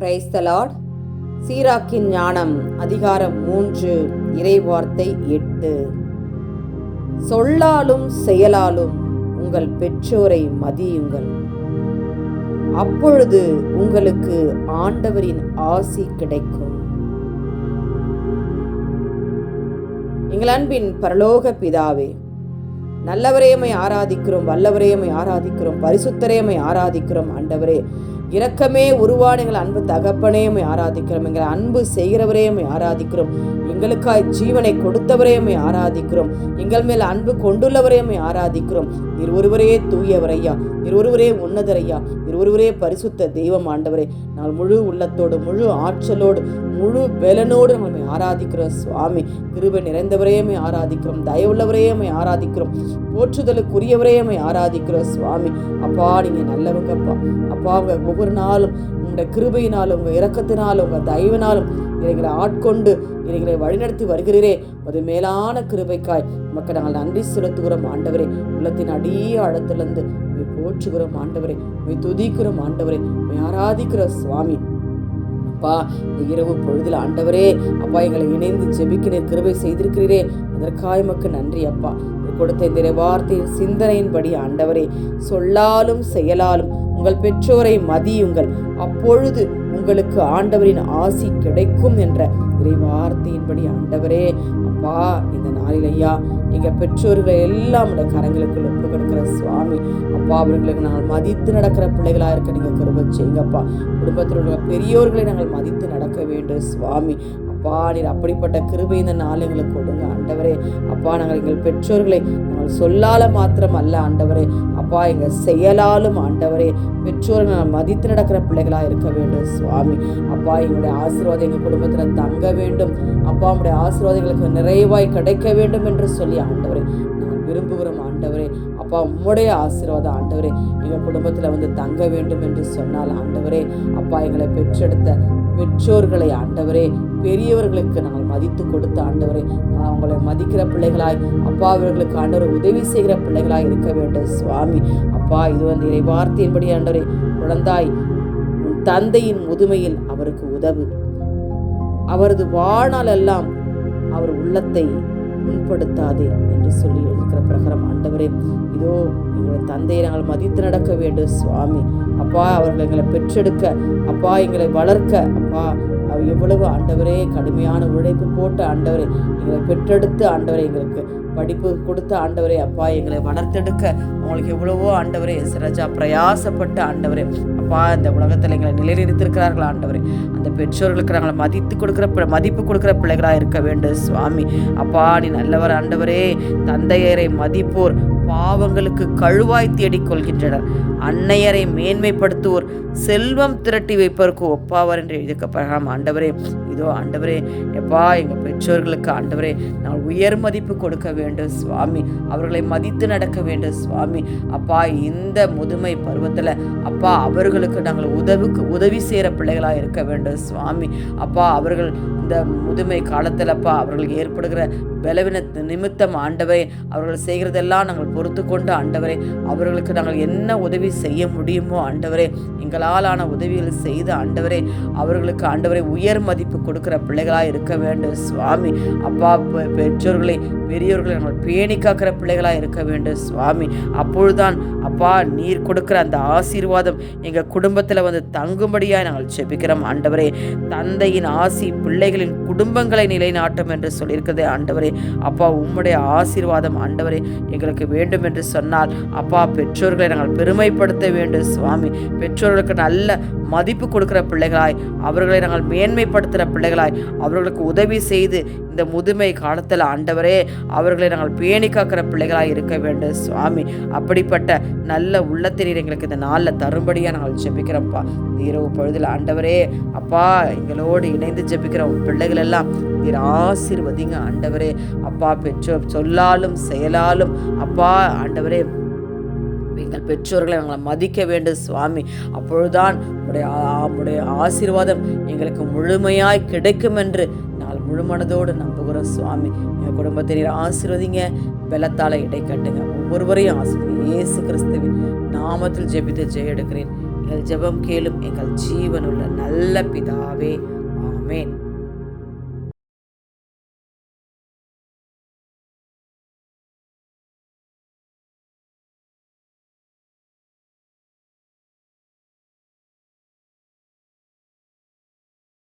Praise the Lord சீராக்கின் ஞானம் அதிகாரம் மூன்று இறைவார்த்தை எட்டு. சொல்லாலும் செயலாலும் உங்கள் பெற்றோரை மதியுங்கள். அப்பொழுது உங்களுக்கு ஆண்டவரின் ஆசி கிடைக்கும். எங்கள் அன்பின் பரலோக பிதாவே நல்லவரையமை ஆராதிக்கிறோம் வல்லவரையமை ஆராதிக்கிறோம் பரிசுத்தரையமை ஆராதிக்கிறோம் ஆண்டவரே. இரக்கமே உருவான எங்கள் அன்பு உமை ஆராதிக்கிறோம். எங்கள் அன்பு செய்கிறவரையுமை ஆராதிக்கிறோம். எங்களுக்காய் ஜீவனை கொடுத்தவரையுமை ஆராதிக்கிறோம். எங்கள் மேல் அன்பு கொண்டுள்ளவரையுமை ஆராதிக்கிறோம். நீர் ஒருவரே தூயவரையா நீர் ஒருவரே உன்னதரையா நீர் ஒருவரே பரிசுத்த தெய்வம் ஆண்டவரே. நாங்கள் முழு உள்ளத்தோடு முழு ஆற்றலோடு முழு பலனோடு நம்மை ஆராதிக்கிறோம். சுவாமி கிருபை நிறைந்தவரையுமே ஆராதிக்கிறோம். தயவுள்ளவரையுமே ஆராதிக்கிறோம். போற்றுதலுக்குரியவரையுமே ஆராதிக்கிறோம். சுவாமி அப்பா நீங்கள் நல்லவங்கப்பா அப்பா உங்க ஒவ்வொரு நாளும் உங்களுடைய கிருபையினாலும் உங்க இறக்கத்தினாலும் உங்க தயவினாலும் இறைகளை ஆட்கொண்டு இறைகளை வழிநடத்தி வருகிறீரே. அது மேலான கிருபைக்காய் உமக்கு நாங்கள் நன்றி செலுத்துகிறோம் ஆண்டவரே. உள்ளத்தின் அடிய ஆழத்திலிருந்து போற்றுகிறோம் ஆண்டவரே. உய் துதிக்கிறோம் ஆண்டவரே. உம்மை ஆராதிக்கிற சுவாமி. அப்பா இந்த இரவு பொழுதில் ஆண்டவரே அப்பா எங்களை இணைந்து ஜெபிக்கிறேன் கிருபை செய்திருக்கிறீரே. அதற்காக மக்கு நன்றி அப்பா. கொடுத்த இந்த வார்த்தையின் சிந்தனையின்படி ஆண்டவரே சொல்லாலும் செயலாலும் உங்கள் பெற்றோரை மதியுங்கள். அப்பொழுது உங்களுக்கு ஆண்டவரின் ஆசி கிடைக்கும் என்ற இறை வார்த்தையின்படி ஆண்டவரே அப்பா இந்த நாளில் ஐயா எங்கள் பெற்றோர்களை எல்லாம் இந்த கரங்களுக்கு ஒப்பு கொடுக்கிற சுவாமி அப்பா அவர்களுக்கு நாங்கள் மதித்து நடக்கிற பிள்ளைகளாக இருக்க நீங்கள் கிருபை செய்யுங்கப்பா. குடும்பத்தில் உள்ள பெரியோர்களை நாங்கள் மதித்து நடக்க வேண்டும் சுவாமி. அப்பா நீர் அப்படிப்பட்ட கிருபை இந்த நாள் எங்களுக்கு கொடுங்க. ஆண்டவரே அப்பா நாங்கள் எங்கள் பெற்றோர்களை நாங்கள் சொல்லால மாத்திரம் அல்ல ஆண்டவரே. அப்பா எங்கள் செயலாலும் ஆண்டவரே. பெற்றோர்கள் நான் மதித்து நடக்கிற பிள்ளைகளாக இருக்க வேண்டும் சுவாமி. அப்பா எங்களுடைய ஆசீர்வாதம் எங்கள் குடும்பத்தில் தங்க வேண்டும். அப்பா உங்களுடைய ஆசீர்வாதங்களுக்கு நிறைவாய் கிடைக்க வேண்டும் என்று சொல்லி ஆண்டவரே நாங்கள் விரும்புகிறோம் ஆண்டவரே. அப்பா உம்முடைய ஆசீர்வாதம் ஆண்டவரே. எங்கள் குடும்பத்தில் வந்து தங்க வேண்டும் என்று சொன்னால் ஆண்டவரே. அப்பா எங்களை பெற்றெடுத்த பெற்றோர்களை ஆண்டவரே. பெரியவர்களுக்கு நாங்கள் மதித்து கொடுத்த ஆண்டவரே நாங்கள் அவங்களை மதிக்கிற பிள்ளைகளாய் அப்பா அவர்களுக்கு ஆண்டவர் உதவி செய்கிற பிள்ளைகளாய் இருக்க வேண்டும். சுவாமி அப்பா இது வந்து இறை வார்த்தையின்படி ஆண்டவரே குழந்தாய் உன் தந்தையின் முதுமையில் அவருக்கு உதவு. அவரது வாழ்நாளெல்லாம் அவர் உள்ளத்தை புண்படுத்தாதே என்று சொல்லி இருக்கிற பிரகரம் ஆண்டவரே இதோ எங்களுடைய தந்தையை நாங்கள் மதித்து நடக்க வேண்டும். சுவாமி அப்பா அவர்கள் எங்களை பெற்றெடுக்க அப்பா எங்களை வளர்க்க அப்பா எவ்வளவு ஆண்டவரே கடுமையான உழைப்பு போட்டு ஆண்டவரே எங்களை பெற்றெடுத்து ஆண்டவரை எங்களுக்கு படிப்பு கொடுத்த ஆண்டவரே அப்பா எங்களை வளர்த்தெடுக்க அவங்களுக்கு எவ்வளவோ ஆண்டவரே சிரஜா பிரயாசப்பட்டு ஆண்டவரே. அப்பா இந்த உலகத்தில் எங்களை நிலைநிறுத்திருக்கிறார்கள் ஆண்டவரே. அந்த பெற்றோர்களுக்கு நாங்கள் மதித்து கொடுக்குற மதிப்பு கொடுக்குற பிள்ளைகளாக இருக்க வேண்டும் சுவாமி. அப்பா நீ நல்லவர் ஆண்டவரே தந்தையரை மதிப்போர். பாவங்களுக்கு கழுவாய் தேடிக் கொள்கின்றனர். அன்னையரை மேன்மைப்படுத்துவோர் செல்வம் திரட்டி வைப்பதற்கு ஒப்பாவர் என்று எழுதிக்கப்படலாம் ஆண்டவரே இதோ ஆண்டவரே எப்பா எங்கள் பெற்றோர்களுக்கு ஆண்டவரே நாங்கள் உயர் மதிப்பு கொடுக்க வேண்டும் சுவாமி. அவர்களை மதித்து நடக்க வேண்டும் சுவாமி. அப்பா இந்த முதுமை பருவத்தில் அப்பா அவர்களுக்கு நாங்கள் உதவுக்கு உதவி செய்கிற பிள்ளைகளாக இருக்க வேண்டும் சுவாமி. அப்பா அவர்கள் இந்த முதுமை காலத்தில் அப்பா அவர்களுக்கு ஏற்படுகிற பலவீன நிமித்தம் ஆண்டவரை அவர்கள் செய்கிறதெல்லாம் நாங்கள் பொறுத்து கொண்டு ஆண்டவரே அவர்களுக்கு நாங்கள் என்ன உதவி செய்ய முடியுமோ ஆண்டவரே எங்களால் ஆன உதவிகள் செய்து ஆண்டவரே அவர்களுக்கு ஆண்டவரை உயர் மதிப்பு கொடுக்கிற பிள்ளைகளாக இருக்க வேண்டும். சுவாமி அப்பா பெ- பெற்றோர்களை பெரியோர்களை நாங்கள் பேணி காக்கிற பிள்ளைகளாக இருக்க வேண்டும். சுவாமி அப்பொழுதுதான் அப்பா நீர் கொடுக்கிற அந்த ஆசீர்வாதம் எங்கள் குடும்பத்தில் வந்து தங்கும்படியாக நாங்கள் செபிக்கிறோம் ஆண்டவரே. தந்தையின் ஆசி பிள்ளைகள் பிள்ளைகளின் குடும்பங்களை நிலைநாட்டும் என்று சொல்லியிருக்கிறதே ஆண்டவரே. அப்பா உம்முடைய ஆசீர்வாதம் ஆண்டவரே எங்களுக்கு வேண்டும் என்று சொன்னால் அப்பா பெற்றோர்களை நாங்கள் பெருமைப்படுத்த வேண்டும் சுவாமி. பெற்றோர்களுக்கு நல்ல மதிப்பு கொடுக்கிற பிள்ளைகளாய் அவர்களை நாங்கள் மேன்மைப்படுத்துகிற பிள்ளைகளாய் அவர்களுக்கு உதவி செய்து இந்த முதுமை காலத்தில் ஆண்டவரே அவர்களை நாங்கள் பேணி காக்கிற பிள்ளைகளாய் இருக்க வேண்டும் சுவாமி. அப்படிப்பட்ட நல்ல உள்ளத்தினர் எங்களுக்கு இந்த நாளில் தரும்படியாக நாங்கள் ஜெபிக்கிறோம்ப்பா. இரவு பொழுதில் ஆண்டவரே அப்பா எங்களோடு இணைந்து ஜெபிக்கிற உன் பிள்ளைகள் எல்லாம் நீர் ஆசீர்வதிங்க ஆண்டவரே. அப்பா பெற்றோர் சொல்லாலும் செயலாலும் அப்பா ஆண்டவரே எங்கள் பெற்றோர்களை நாங்கள் மதிக்க வேண்டும் சுவாமி. அப்பொழுதுதான் உடைய உடைய ஆசீர்வாதம் எங்களுக்கு முழுமையாய் கிடைக்கும் என்று நாங்கள் முழு மனதோடு நம்புகிறோம் சுவாமி. எங்கள் குடும்பத்தினர் ஆசீர்வதிங்க பலத்தால இடை கட்டுங்க. ஒவ்வொருவரையும் ஆசீர்வதி இயேசு கிறிஸ்துவின் நாமத்தில் ஜெபித்து ஜெய எடுக்கிறேன். எங்கள் ஜெபம் கேளும் எங்கள் ஜீவனுள்ள நல்ல பிதாவே. ஆமேன்.